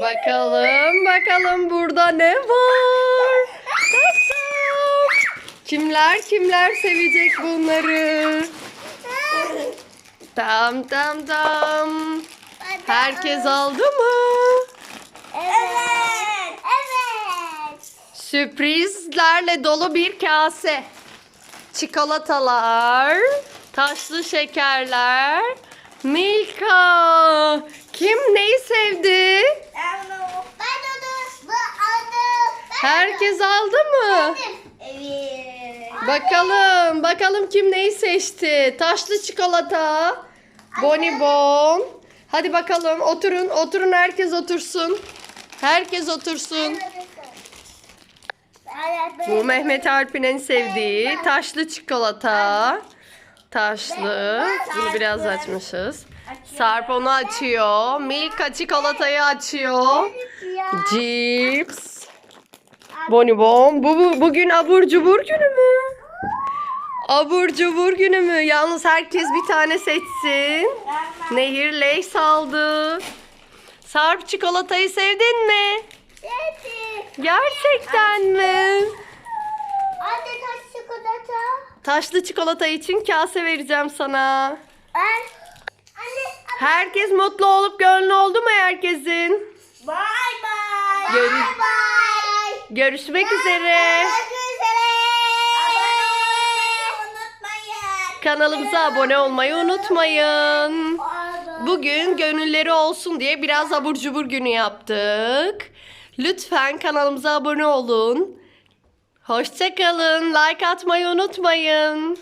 Bakalım bakalım burada ne var? Kimler kimler sevecek bunları? Tam tam tam. Herkes aldı mı? Evet. Evet. Sürprizlerle dolu bir kase. Çikolatalar, taşlı şekerler, Milka. Kim neyi sevdi? Ben onu. Ben onu. Bu aldım. Ben Herkes aldı mı? Evet. Bakalım, bakalım kim neyi seçti? Taşlı çikolata, bonibon. Hadi bakalım oturun, oturun herkes otursun. Herkes otursun. Bu Mehmet Alp'in en sevdiği taşlı çikolata. Taşlı. Bunu biraz açmışız. Sarp onu açıyor. Milka çikolatayı açıyor. Cips. Bonibon. Bu, bu bugün abur cubur günü mü? Abur cubur günü mü? Yalnız herkes bir tane seçsin. Nehir Leys aldı. Sarp çikolatayı sevdin mi? Gerçekten mi? Anne taş çikolata. Taşlı çikolata için kase vereceğim sana. Ben. Anne. Herkes mutlu olup gönlü oldu mu herkesin? Bye. Görüş- Bye bye. Görüşmek üzere. Kanalımıza abone olmayı unutmayın. Bugün gönülleri olsun diye biraz abur cubur günü yaptık. Lütfen kanalımıza abone olun. Hoşçakalın. Like atmayı unutmayın.